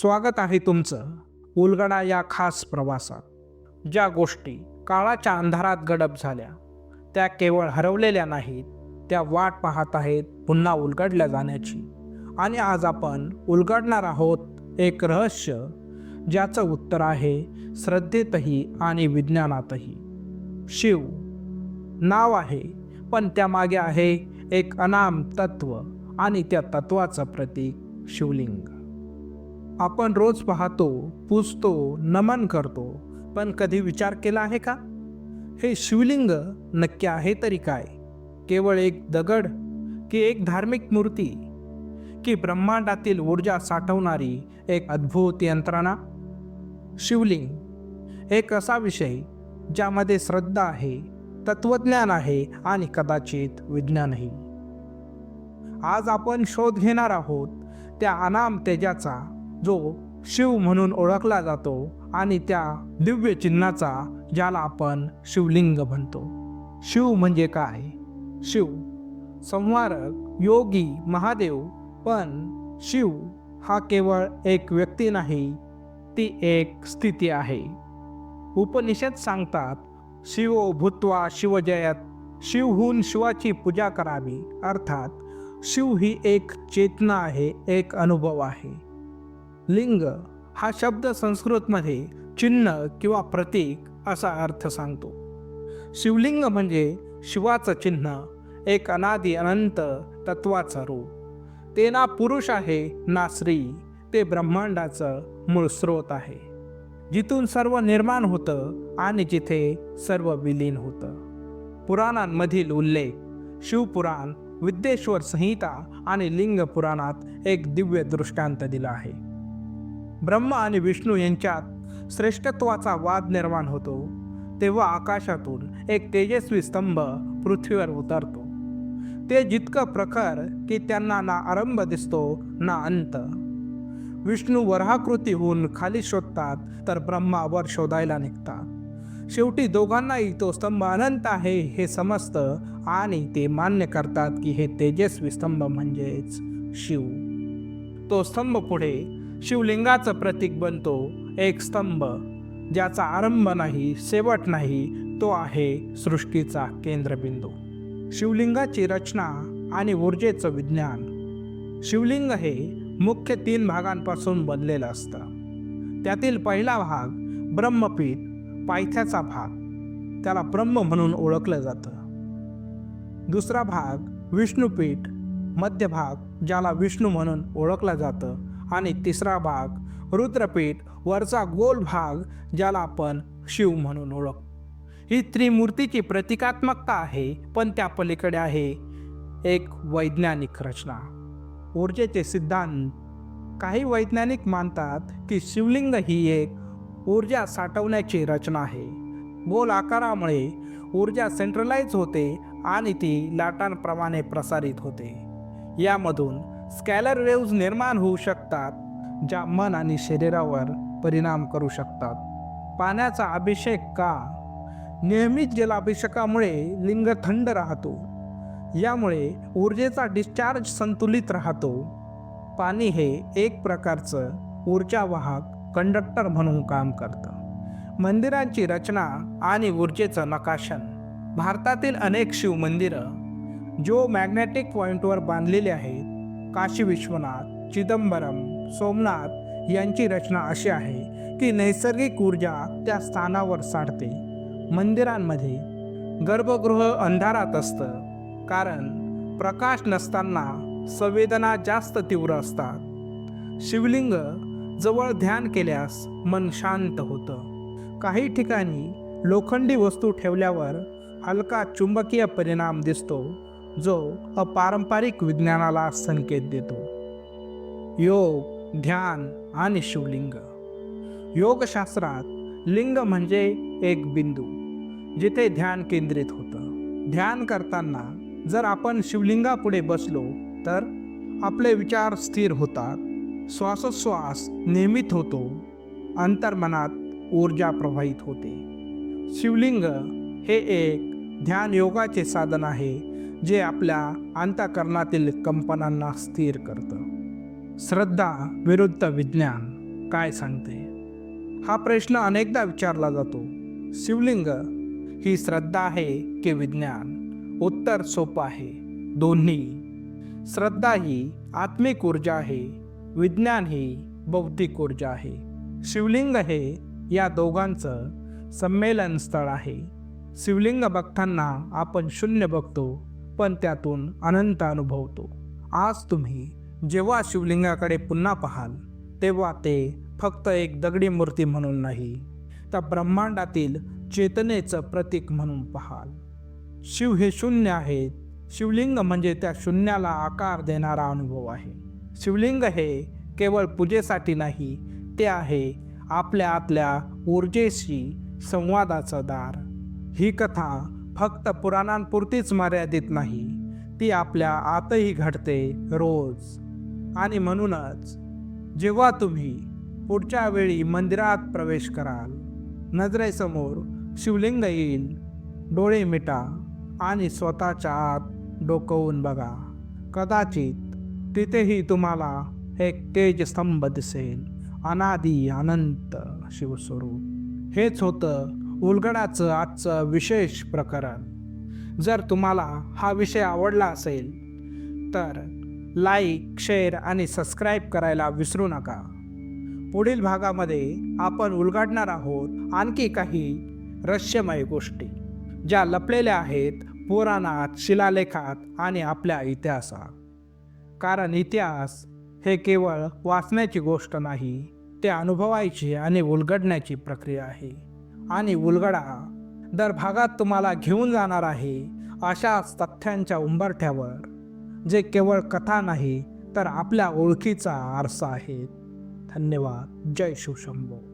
स्वागत आहे तुमचं उलगडा या खास प्रवासात. ज्या गोष्टी काळाच्या अंधारात गडप झाल्या त्या केवळ हरवलेल्या नाहीत त्या वाट पाहत आहेत पुन्हा उलगडल्या जाण्याची. आणि आज आपण उलगडणार आहोत एक रहस्य ज्याचं उत्तर आहे श्रद्धेतही आणि विज्ञानातही. शिव. नाव आहे पण त्यामागे आहे एक अनाम तत्व आणि त्या तत्वाचं प्रतीक शिवलिंग. आपण रोज पाहतो पूजतो नमन करतो. पण कधी विचार केला आहे का? हे शिवलिंग नक्की आहे तरी काय? केवळ एक दगड की एक धार्मिक मूर्ती? की ब्रह्मांडातील ऊर्जा साठवणारी एक अद्भुत यंत्रणा? शिवलिंग एक असा विषय ज्यामध्ये श्रद्धा आहे तत्वज्ञान आहे आणि कदाचित विज्ञानही. आज आपण शोध घेणार आहोत त्या अनाम तेजाचा जो शिव म्हणून ओळखला जातो आणि त्या दिव्य चिन्हाचा ज्याला आपण शिवलिंग म्हणतो. शिव म्हणजे काय? शिव संहारक योगी महादेव पण शिव हा केवळ एक व्यक्ती नाही ती एक स्थिती आहे. उपनिषद सांगतात शिवो भूत्वा शिवजयत शिवहून शिवाची पूजा करावी. अर्थात शिव ही एक चेतना आहे एक अनुभव आहे. लिंग हा शब्द संस्कृतमध्ये चिन्ह किंवा प्रतीक असा अर्थ सांगतो. शिवलिंग म्हणजे शिवाचं चिन्ह एक अनादी अनंत तत्वाचं रूप. ते ना पुरुष आहे ना स्त्री ते ब्रह्मांडाचं मूळ स्रोत आहे. जिथून सर्व निर्माण होतं आणि जिथे सर्व विलीन होतं. पुराणांमधील उल्लेख शिवपुराण विद्येश्वर संहिता आणि लिंग पुराणात एक दिव्य दृष्टांत दिला आहे. ब्रह्म आणि विष्णू यांच्यात श्रेष्ठत्वाचा वाद निर्माण होतो. तेव्हा आकाशातून एक तेजस्वी स्तंभ पृथ्वीवर उतरतो. ते जितकं प्रखर की त्यांना ना आरंभ दिसतो ना अंत. विष्णू वराकृती होऊन खाली शोधतात तर ब्रह्मा वर शोधायला निघतात. शेवटी दोघांनाही तो स्तंभ अनंत आहे हे समजतं आणि ते मान्य करतात की हे तेजस्वी स्तंभ म्हणजेच शिव. तो स्तंभ पुढे शिवलिंगाचं प्रतीक बनतो एक स्तंभ. ज्याचा आरंभ नाही शेवट नाही तो आहे सृष्टीचा केंद्रबिंदू. शिवलिंगाची रचना आणि ऊर्जेचं विज्ञान. शिवलिंग हे मुख्य तीन भागांपासून बनलेलं असतं. त्यातील पहिला भाग ब्रह्मपीठ पायथ्याचा भाग. त्याला ब्रह्म म्हणून ओळखलं जातं. दुसरा भाग विष्णुपीठ मध्य भाग ज्याला विष्णू म्हणून ओळखला जातं. आणि तिसरा भाग रुद्रपीठ वरचा गोल भाग ज्याला आपण शिव म्हणून ओळख. ही त्रिमूर्तीची प्रतिकात्मकता आहे पण त्या पलीकडे आहे एक वैज्ञानिक रचना. ऊर्जेचे सिद्धांत. काही वैज्ञानिक मानतात की शिवलिंग ही एक ऊर्जा साठवण्याची रचना आहे. गोल आकारामुळे ऊर्जा सेंट्रलाइज होते आणि ती लाटांप्रमाणे प्रसारित होते. यामधून स्कॅलर वेव्ज निर्माण होऊ शकतात ज्या मन आणि शरीरावर परिणाम करू शकतात. पाण्याचा अभिषेक का? नेहमीच जलाभिषेकामुळे लिंग थंड राहतो. यामुळे ऊर्जेचा डिस्चार्ज संतुलित राहतो. पाणी हे एक प्रकारचं ऊर्जावाहक कंडक्टर म्हणून काम करतं. मंदिरांची रचना आणि ऊर्जेचं नकाशन. भारतातील अनेक शिवमंदिरं जो मॅग्नेटिक पॉईंटवर बांधलेले आहेत काशी विश्वनाथ चिदंबरम सोमनाथ यांची रचना अशी आहे की नैसर्गिक ऊर्जा त्या स्थानावर साठते. मंदिरांमध्ये गर्भगृह अंधारात असतं कारण प्रकाश नसताना संवेदना जास्त तीव्र असतात. शिवलिंग जवळ ध्यान केल्यास मन शांत होतं. काही ठिकाणी लोखंडी वस्तू ठेवल्यावर हलका चुंबकीय परिणाम दिसतो जो अपारंपरिक विज्ञानाला संकेत देतो. योग ध्यान आणि शिवलिंग. योगशास्त्रात लिंग म्हणजे एक बिंदू जिथे ध्यान केंद्रित होतं. ध्यान करताना जर आपण शिवलिंगापुढे बसलो तर आपले विचार स्थिर होतात श्वासोच्छ्वास नियमित होतो अंतर्मनात ऊर्जा प्रवाहित होते. शिवलिंग हे एक ध्यान योगाचे साधन आहे जे आपल्या अंतकरणातील कंपनांना स्थिर करतं. श्रद्धा विरुद्ध विज्ञान काय सांगते? हा प्रश्न अनेकदा विचारला जातो. शिवलिंग ही श्रद्धा आहे की विज्ञान? उत्तर सोपं आहे. दोन्ही श्रद्धा ही आत्मिक ऊर्जा आहे विज्ञान ही बौद्धिक ऊर्जा आहे. शिवलिंग हे या दोघांचं संमेलन स्थळ आहे. शिवलिंग बघताना आपण शून्य बघतो. पण त्यातून अनंत अनुभवतो. आज तुम्ही जेव्हा शिवलिंगाकडे पुन्हा पाहाल तेव्हा ते फक्त एक दगडी मूर्ती म्हणून नाही तर ब्रह्मांडातील चेतनेचं प्रतीक म्हणून पाहाल. शिव हे शून्य आहेत. शिवलिंग म्हणजे त्या शून्याला आकार देणारा अनुभव आहे. शिवलिंग हे केवळ पूजेसाठी नाही ते आहे आपल्या आतल्या ऊर्जेशी संवादाचं दार. ही कथा फक्त पुराणांपुरतीच मर्यादित नाही ती आपल्या आतही घडते रोज. आणि म्हणूनच जेव्हा तुम्ही पुढच्या वेळी मंदिरात प्रवेश कराल नजरेसमोर शिवलिंग येईल डोळे मिटा आणि स्वतःच्या आत डोकवून बघा. कदाचित तिथेही तुम्हाला एक तेजस्तंभ दिसेल अनादी अनंत शिवस्वरूप. हेच होतं उलगडाचं आजचं विशेष प्रकरण. जर तुम्हाला हा विषय आवडला असेल तर लाईक शेअर आणि सबस्क्राईब करायला विसरू नका. पुढील भागामध्ये आपण उलगडणार आहोत आणखी काही रहस्यमय गोष्टी ज्या लपलेल्या आहेत पुराणात शिलालेखात आणि आपल्या इतिहासात. कारण इतिहास हे केवळ वाचण्याची गोष्ट नाही ते अनुभवायची आणि उलगडण्याची प्रक्रिया आहे. आणि उलगडा दर भागात तुम्हाला घेऊन जाणार आहे अशाच तथ्यांच्या उंबरठ्यावर जे केवळ कथा नाही तर आपल्या ओळखीचा आरसा आहे धन्यवाद. जय शिवशंभो.